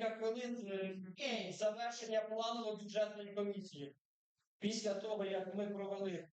декілька хвилин е, завершення планово-бюджетної комісії. Після того, як ми провели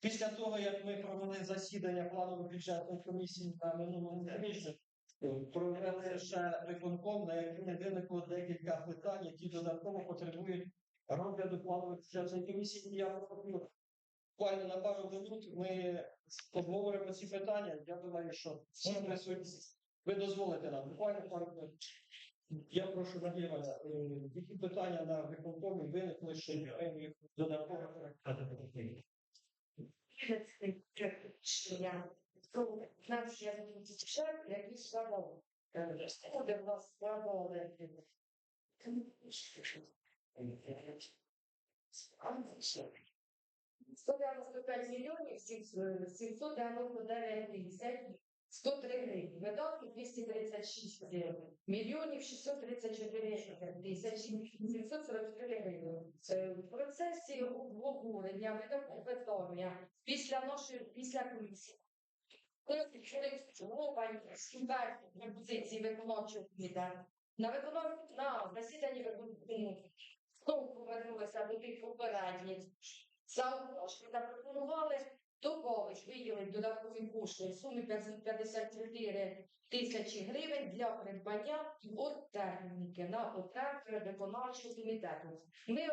Після того, як ми провели засідання планово-бюджетної комісії на минулому тижні, е, провели ще виконком, на якому виникло декілька питань, які додатково потребують розгляду планово-бюджетної комісії. Я пропоную буквально на пару минут ми обговоримо ці питання. Я думаю, що всі присутні. Ви дозволите нам буквально пару. Я прошу Надія, е, які питання на виконкомі виникли, що ми їх додатково які. Буде в нас мільйонів тисяч 103 гривні. Видатки 236 мільйонів 634 тисячі 743 гривні. В процесі обговорення видатку питання після нашої після комісії. Слухань субвертів пропозиції виконавчого комітету. На виконавчому на засіданні повернулися до тих попередніх зауважень. Запропонували Доповідь виділить додаткові кошти в сумі 554 тисячі гривень для придбання техніки на потреби виконавчого комітету. Ми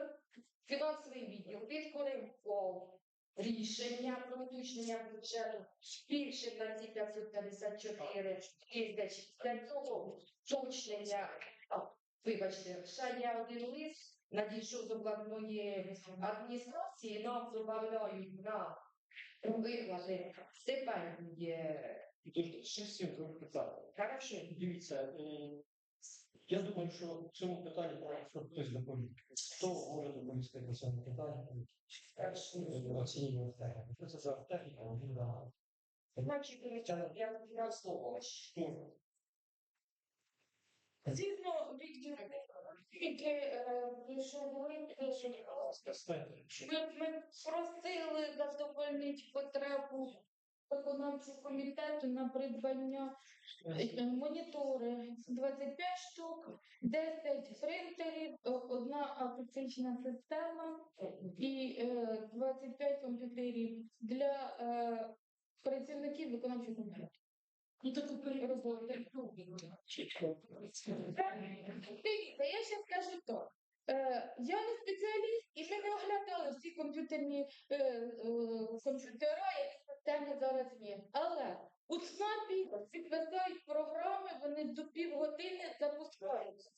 фінансовий відділ відкоригував рішення про включення бюджету більше на ці 554 тисячі. Для цього уточнення, вибачте, ще є один лист, надійшов з обласної адміністрації, нам додають на виплати стипендії. Дуже ще всім питань. Хорошо. Дивіться, е, я думаю, що в цьому питанні треба, хтось доповів. Хто може доповісти по цьому питанню? Оцінюємо техніку. Що це за техніка? Значить, комітет, я слово. Згідно відділу, від що говорить, Ми, ми просили задовольнити потребу виконавчого комітету на придбання е, монітори 25 штук, 10 принтерів, е, одна акустична система і е, 25 комп'ютерів для е, працівників виконавчого комітету. Ну. Дивіться, я ще скажу. Е, я не спеціаліст, і ми не оглядали всі комп'ютерні е, е, комп'ютера, які системи зараз є. Але у ЦНАПі підвисають програми, вони до півгодини запускаються.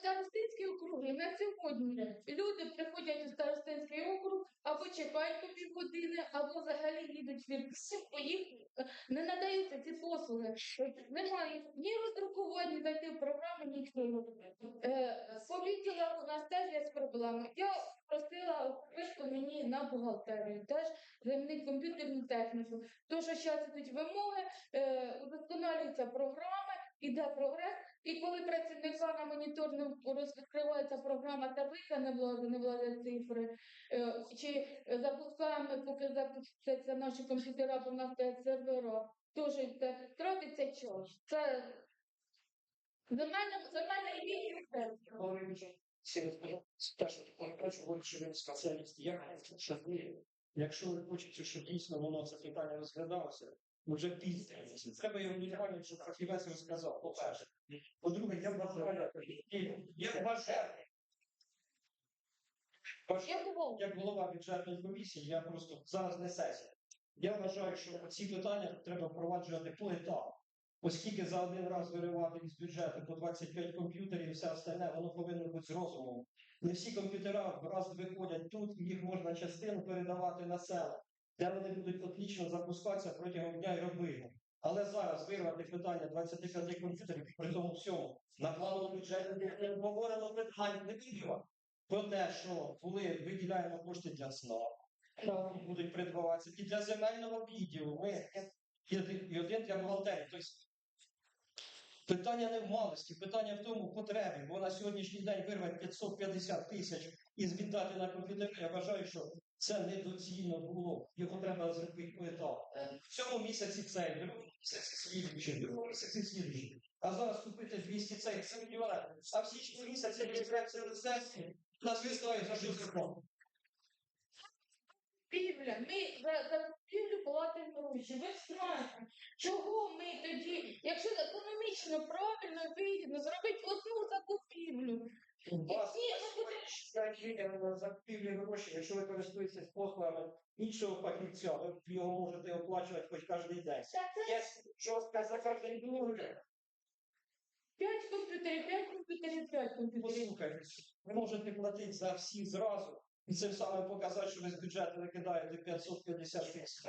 Старостинські округи на сьогодні люди приходять у старостинський округ або чекають по півгодини, або взагалі їдуть в Ірпінь, бо їх е, не надаються ці послуги. Немає ні роздрукування, зайти в програму, нічого. Е, По відділах у нас теж є проблеми. Я просила особисто мені на бухгалтерію теж замінити комп'ютерну техніку. Тому що зараз ідуть вимоги, е, удосконалюються програми, іде прогрес. І коли працівника на моніторному розкривається програма таблиця, не влазить, не влазять цифри, е, чи запускаємо, поки запустяться наші комп'ютера, бо в нас стоять сервера, теж це тратиться час. Це спеціаліст. Я хочу, щоб ви, якщо ви хочете, щоб дійсно воно це питання розглядалося, вже після. Треба його мінімально, щоб фахівець розказав, по-перше. По-друге, я вважаю, я вважаю, як голова бюджетної комісії, я просто зараз не сесія. Я вважаю, що ці питання треба впроваджувати поетапно. Оскільки за один раз виривати із бюджету по 25 комп'ютерів і все остальне, воно повинно бути з розумом. Не всі комп'ютера раз виходять тут, їх можна частину передавати на села, де вони будуть отлічно запускатися протягом дня і робити. Але зараз вирвати питання 25 комп'ютерів при тому всьому на плановому бюджеті не обговорено питання не було про те, що коли виділяємо кошти для сна, будуть придбаватися і для земельного відділу. Ми і один, для бухгалтерії. Тобто питання не в малості, питання в тому потреби. Бо на сьогоднішній день вирвати 550 тисяч і віддати на комп'ютер. Я вважаю, що це недоцільно було. Його треба зробити поетапно. цьому місяці цей, в другому місяці слідуючий, в другому місяці слідуючий. А зараз купити 200 цей, це мільйони. А всі 4 місяці реєстрація сесії, нас виставить за 6 років. Купівля. Ми за, за купівлю платимо гроші. Ви знаєте, чого ми тоді, якщо економічно правильно і вигідно, зробити одну закупівлю. У вас Ні, буде- 5 гривень на закупівлі гроші, якщо ви користуєтесь послугами іншого фахівця, ви його можете оплачувати хоч кожен день. Є жорстка за кожен день. 5 комп'ютерів, п'ять комп'ютерів, п'ять комп'ютерів. Послухайте, ви можете платити за всі зразу, і цим самим показати, що ви з бюджету викидаєте 550 тисяч.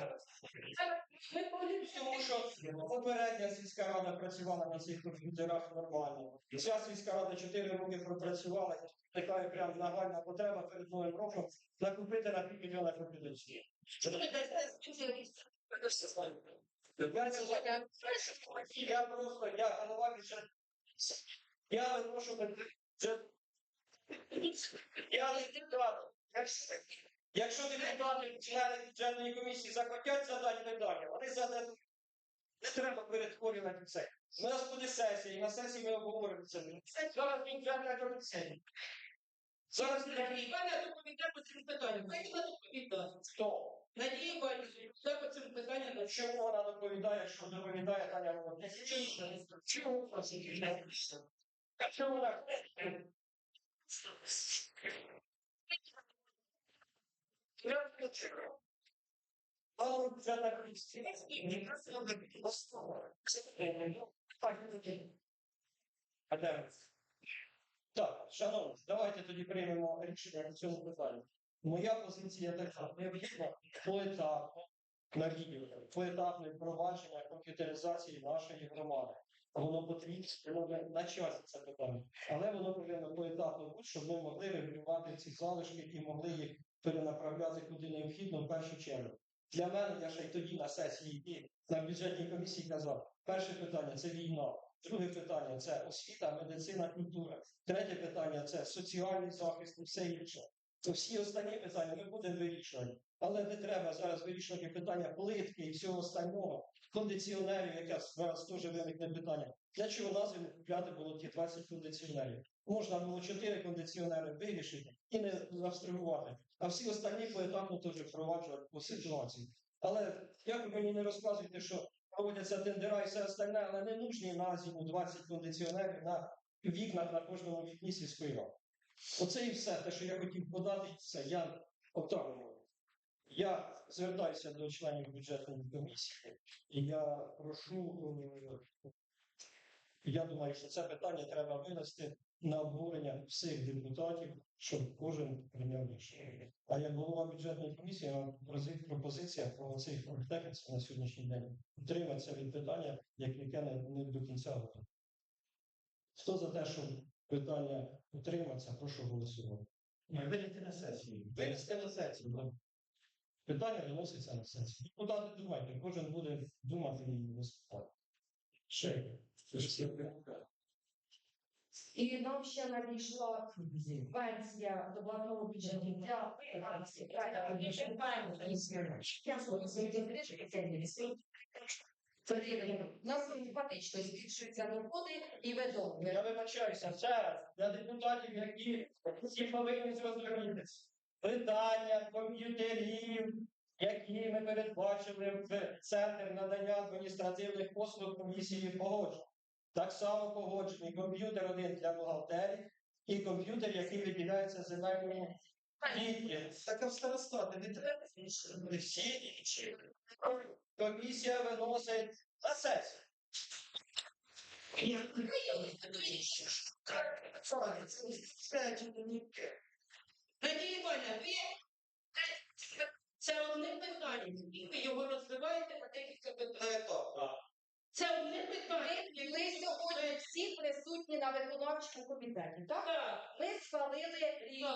Поліпшимо. Тому що попередня сільська рада працювала на цих комп'ютерах нормально. Ця сільська рада 4 роки пропрацювала, така прям нагальна потреба перед новим роком накупити на півмільйона комп'ютерів. Я просто, я голова бюджет. Я виношу бюджет. Я не депутат. Якщо- депутати, члени бюджетної комісії захотять задати питання, вони зададуть. Не треба перетворювати це. У нас буде сесія, і на сесії ми обговоримо це. Це зараз бюджетна комісія. Зараз Івана доповідає по цим питанням. Хай вона доповідає. хто? Надія що по цим питанням Чому вона доповідає, що доповідає Таня Володимирівна? Чому вона це А чому вона? Мало бюджетна комісія. А де ви? Так, шановні, давайте тоді приймемо рішення на цьому питанні. Моя позиція така, необхідно поетапно на відео, поетапне впровадження комп'ютеризації нашої громади. Воно потрібно на часі це питання, але воно повинно поетапно бути, щоб ми могли регулювати ці залишки і могли їх перенаправляти куди необхідно в першу чергу. Для мене я ще й тоді на сесії і на бюджетній комісії казав: перше питання це війна, друге питання це освіта, медицина, культура. Третє питання це соціальний захист і все інше. То всі останні питання ми будемо вирішувати. Але не треба зараз вирішувати питання плитки і всього остального, кондиціонерів, яке зараз теж виникне питання. Для чого на зиму купляти було ті 20 кондиціонерів? Можна було 4 кондиціонери вирішити і не абстрагувати, а всі останні поетапно теж впроваджувати по ситуації. Але як ви мені не розказуєте, що проводяться тендера і все остальне, але не нужні на зиму 20 кондиціонерів на вікнах на кожному вікні сільської ради. Оце і все, те, що я хотів подати, це я отак. Я звертаюся до членів бюджетної комісії, і я прошу, е, я думаю, що це питання треба винести на обговорення всіх депутатів, щоб кожен прийняв рішення. А як голова бюджетної комісії, я пропозиція про цей техніці на сьогоднішній день утриматися від питання, як- яке не, до кінця готове. Хто за те, щоб питання утриматися, прошу голосувати. Винести на сесію. Винести на сесію. да. Питання виноситься на сесію. Депутати думайте, кожен буде думати і виступати. Ще є. Це ж все прямо. І нам ще надійшла пенсія до платного бюджету для нас автоматично збільшуються доходи і видовги. Я вибачаюся ще раз для депутатів, які всі повинні зрозумітися. Питання комп'ютерів, які ми передбачили в центр надання адміністративних послуг комісії погоджень. Так само погоджений комп'ютер один для бухгалтерів і комп'ютер, який виділяється земельному відділі. Так в старостати не треба всі інші. Комісія виносить на сесію. Надія Іванівна, ви це одне питання, і ви його розвиваєте на декілька питань. Це одне питання. Ми сьогодні всі присутні на виконавчому комітеті. Так? Так, Ми схвалили рішення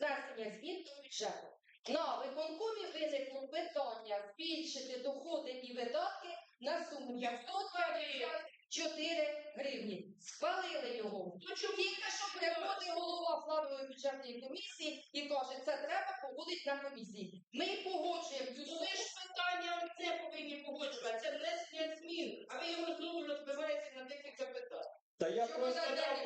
внесення змін до бюджету. На виконкомі виникло питання збільшити доходи і видатки на суму 124 гривні. Схвалили його. Тільки що приходить голова планової бюджетної комісії і каже, це треба погодити на комісії. Ми погоджуємо цю суму. ж питання це повинні погодити я Чого просто за дав день?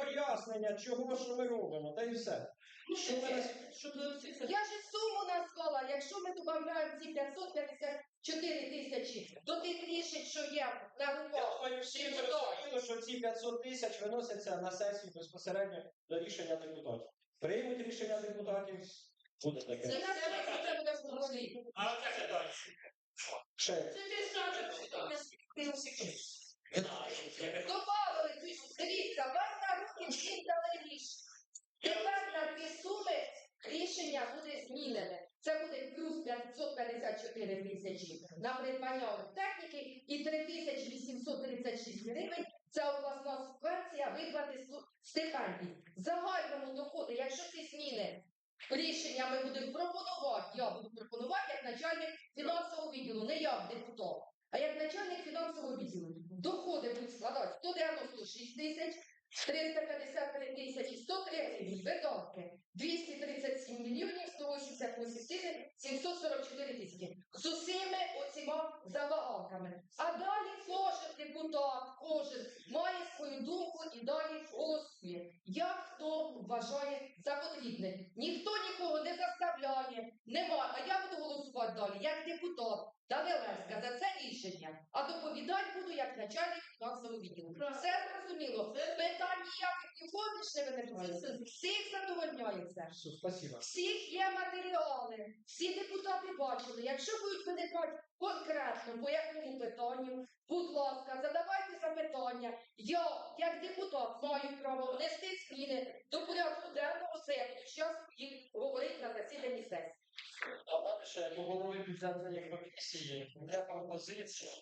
Пояснення, чого що ми робимо, та і все. Що ми Щоб не Я ж суму назвала, якщо ми додаємо ці 554 тисячі до тих рішень, що є на Я руках. думаю, всі зрозуміло, що ці 500 тисяч виносяться на сесію безпосередньо до рішення депутатів. Приймуть рішення депутатів, буде таке. Це на сесії це буде зрозуміло. А це. Ще. Це ти сам ти всіх. Добавили дивіться, вас на дали рішення. Тепер на ці суми рішення буде змінене. Це буде плюс 554 тисячі на придбання техніки і 3836 гривень. Це обласна субвенція виплати стипендій. Загальному доходу, якщо ці зміни рішення ми будемо пропонувати, я буду пропонувати як начальник фінансового відділу, не як депутат, а як начальник фінансового відділу. Доходи будуть складати 196 тисяч, 353 тисячі 103 гривні, видатки 237 мільйонів 188 тисяч 744 тисячі. З усіми оціма забаганками. А далі кожен депутат, кожен має свою думку і далі голосує. Як хто вважає за потрібне. Ніхто нікого не заставляє, нема. А я буду голосувати далі, як депутат Данилевська за це рішення. А доповідати буду як начальник фінансового відділу. Все зрозуміло. Питань ніяких ніколи ж не виникає. Всіх задовольняється. Все, спасибо. Всіх є матеріали, всі депутати бачили. Якщо будуть виникати конкретно по якому питанню, будь ласка, задавайте запитання. Я, як депутат, маю право внести зміни до порядку денного сесії. Зараз їх говорить на засіданні сесії. А далі по голові бюджетної комісії є пропозиція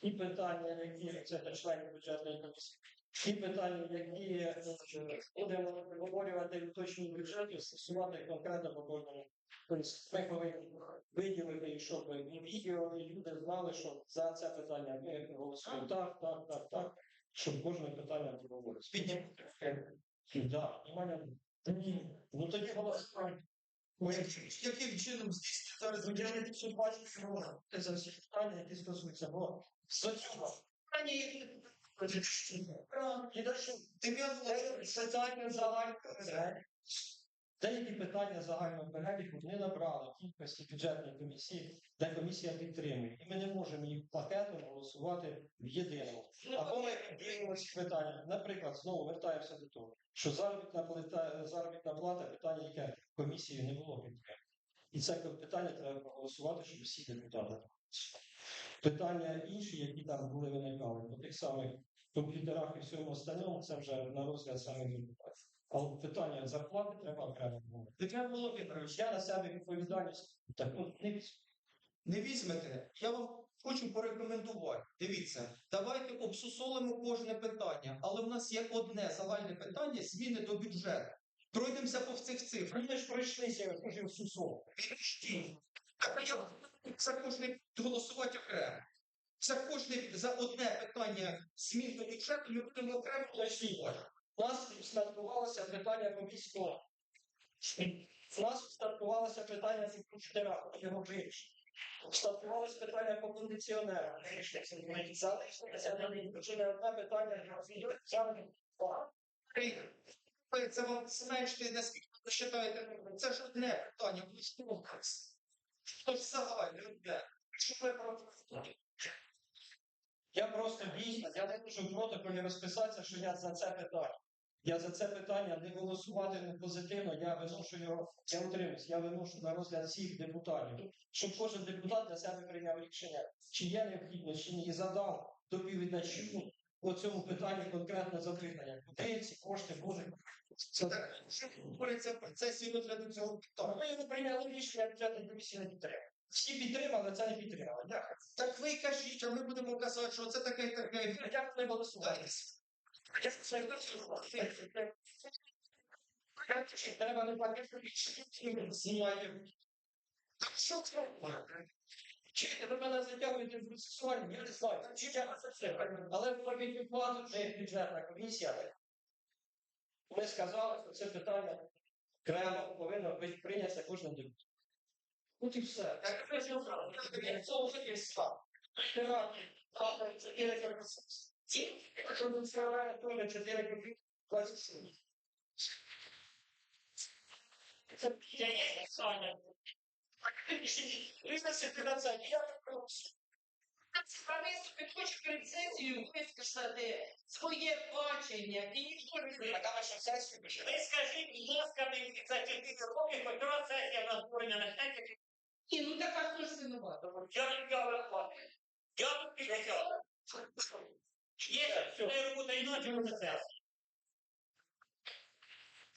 і питання, які це членів бюджетної комісії, і питання, які е, будемо обговорювати в точній бюджеті, стосувати конкретно по кожному. Тобто ми повинні виділити, щоб відео, і люди знали, що за це питання ми голосуємо так, так, так, так, щоб кожне питання було обговорювати. Так, внимання. Ну тоді голосуємо. Ой, Яким чином здійснюється зараз Ну, я не бачу, що за всі питання, які стосуються, бо питання, далі дев'ятого питання загального. Деякі питання загального переліку не набрали кількості бюджетної комісії, де комісія підтримує. І ми не можемо їх пакетом голосувати в єдиному. Або ми дивимося питання. Наприклад, знову вертаємося до того, що заробітна плата, заробітна плата питання, яке комісією не було підтримано. І це питання треба проголосувати, щоб всі депутати. Питання інші, які там були виникали, по тих самих комп'ютерах і всьому остальному, це вже на розгляд самих депутатів. Але питання зарплати треба окремо говорити. Тетяна Володимирович, Я на себе відповідальність так ну, не не візьмете, я вам хочу порекомендувати. Дивіться, давайте обсусолимо кожне питання, але в нас є одне загальне питання зміни до бюджету. Пройдемося по цих цифрах. Ми ж пройшлися, я скажу, в сусо. Підожди. А я за кожне голосувати окремо. За кожне за одне питання змін до бюджету будемо окремо голосувати. У нас стартувалося питання комісійного. У нас стартувалося питання зі комп'ютера, його вирішення. Стартувалося питання по кондиціонерам. Залишилося на не одне питання. Ви Це вам зменшити, наскільки ви вважаєте, це ж одне питання, ви ж слухаєте. Це ж загальне одне. Що ви про Я просто дійсно, я не можу в протоколі розписатися, що я за це питання. Я за це питання не голосуватиму позитивно, я виношу його, я утримуюсь, я виношу на розгляд всіх депутатів, щоб кожен депутат для себе прийняв рішення, чи є необхідність, чи ні, і задав доповідачу по цьому питанню конкретне запитання. Куди ці кошти будуть? Це Так, що говориться в процесі розгляду цього питання? Ми не прийняли рішення, бюджетна комісія не підтримала. Всі підтримали, це не підтримали. Дякую. Так ви кажіть, а ми будемо казати, що це таке таке. Як не голосувати? Треба не платити. Що це? Чи ви мене затягуєте в процесуальні? Я не знаю. Чи я це Але в робіть плату це бюджетна комісія. Ми сказали, що це питання окремо повинно бути прийнято кожним депутатом. От і все. Так ви ж Це вже є став. Терапія. Це Якщо тут скриває теж 4 комп'ютери, 27. Це я є Саня. Визначте фінансування, я так прошу. Ти хочеш перед сесією висказати своє бачення, і ніхто не Так, а ви що сесію пишете? Ви скажіть, будь ласка, мені за 4 роки, хоч сесія в нас створення на Ні, ну так а хто ж винуват? я не я виплатив. Я тут підняв. Є, це робота іначе, це сесія.